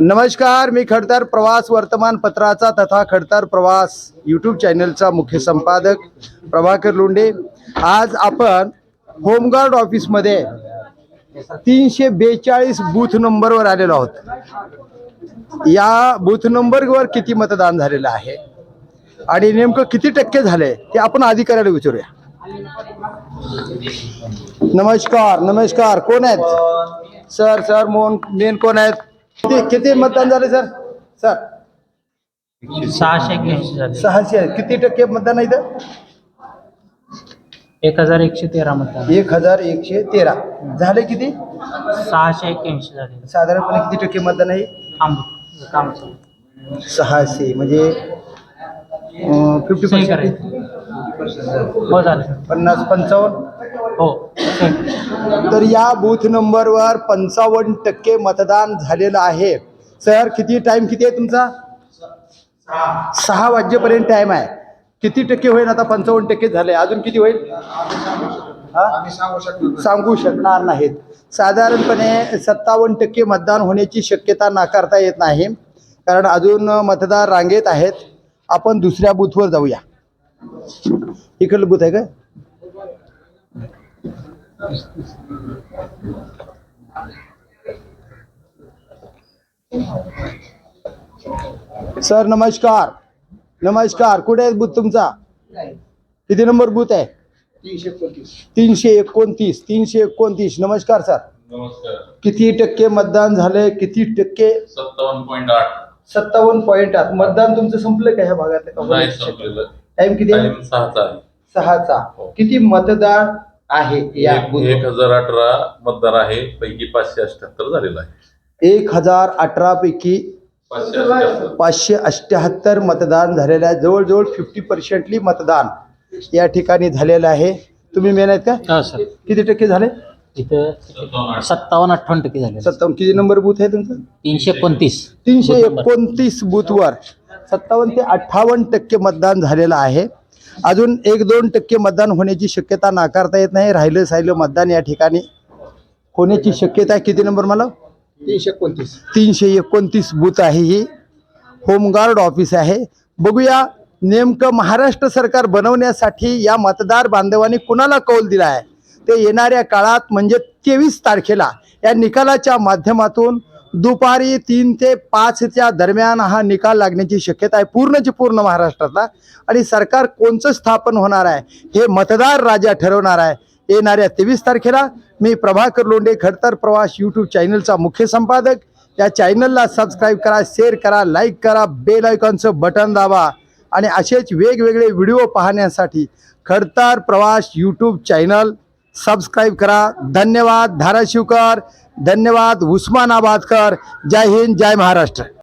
नमस्कार मी खडतर प्रवास वर्तमानपत्राचा तथा खडतर प्रवास यूट्यूब चॅनलचा मुख्य संपादक प्रभाकर लोंडे आज आपण होमगार्ड ऑफिसमध्ये तीनशे बेचाळीस बूथ नंबरवर आलेलो आहोत. या बूथ नंबरवर किती मतदान झालेलं आहे? आणि नेमकं किती टक्के झाले ते आपण अधिकाऱ्याला विचारूया. नमस्कार नमस्कार. कोण आहेत? सर सर मोहन मेन कोण आहेत? किती किती मतदान झाले सर? सर. सहाशे एक्क्याऐंशी झाले. सहाशे आहे. किती टक्के मतदान आहे इथं? एक हजार एकशे तेरा मतदान. एक हजार एकशे तेरा. झाले किती? सहाशे एक्क्याऐंशी झाले. साधारणपणे किती टक्के मतदान आहे? थांब काम चालू. सहाशे म्हणजे फिफ्टी सही पर्सेंट करायचं. हो झाले. पन्नास पंचावन्न? हो. तर या बूथ नंबरवर पंचावन्न टक्के मतदान झालेलं आहे. सर किती टाइम किती आहे तुमचा? सहा वाजेपर्यंत टाइम आहे. किती टक्के होईल आता पंचावन्न टक्के झाले? अजून किती होईल? सांगू शकणार नाहीत. साधारणपणे सत्तावन्न टक्के मतदान होण्याची शक्यता नाकारता येत नाही. कारण अजून मतदार रांगेत आहेत. आपण दुसऱ्या बूथवर जाऊया. इकडलं बूथ आहे का? सर नमस्कार. नमस्कार. कुठे आहे बूथ तुमचा? किती नंबर बूथ आहे? तीनशे एकोणतीस. तीनशे एकोणतीस. नमस्कार सर. नमस्कार. किती टक्के मतदान झाले किती टक्के? सत्तावन्न पॉईंट आठ. सत्तावन्न पॉईंट आठ. मतदान तुमचं संपलं का ह्या भागात टाइम किती? सहाचा सहाचा. किती मतदार आहे या एक- हजार अठरा मतदार आहे पैकी पाचशे अठ्याहत्तर झालेला आहे. एक हजार अठरा पैकी पाचशे अठ्याहत्तर. मतदान झालेलं आहे. जवळजवळ फिफ्टी पर्सेंटली मतदान या ठिकाणी झालेलं आहे. तुम्ही मेन आहेत का? हो सर किती टक्के झाले? इथं सत्तावन्न अठ्ठावन्न टक्के झाले. सत्तावन्न. किती नंबर बूथ आहे तुमचं? तीनशे एकोणतीस. तीनशे एकोणतीस बूथवर सत्तावन्न ते अठ्ठावन्न टक्के मतदान झालेलं आहे. अजून एक दोन टक्के मतदान होण्याची शक्यता नाकारता येत नाही. राहिलं साहिलं मतदान या ठिकाणी होण्याची शक्यता किती नंबर मला? तीनशे एकोणतीस. तीनशे एकोणतीस बूथ आहे ही. होमगार्ड ऑफिस आहे. बघूया नेमकं महाराष्ट्र सरकार बनवण्यासाठी या मतदार बांधवांनी कुणाला कौल दिला आहे ते येणाऱ्या काळात म्हणजे तेवीस तारखेला या निकालाच्या माध्यमातून दुपारी तीन ते पाचच्या दरम्यान हा निकाल लागण्याची शक्यता आहे. पूर्णची पूर्ण महाराष्ट्रातला आणि सरकार कोणचं स्थापन होणार आहे हे मतदार राजा ठरवणार आहे. येणाऱ्या तेवीस तारखेला मी प्रभाकर लोंडे खडतर प्रवास यूट्यूब चॅनलचा मुख्य संपादक. या चॅनलला सबस्क्राईब करा शेअर करा लाईक करा बेल आयकॉनचं बटन दाबा. आणि असेच वेगवेगळे व्हिडिओ पाहण्यासाठी खडतर प्रवास यूट्यूब चॅनल सबस्क्राईब करा. धन्यवाद. धाराशिवकर. धन्यवाद उस्मानाबादकर. जय हिंद जय महाराष्ट्र.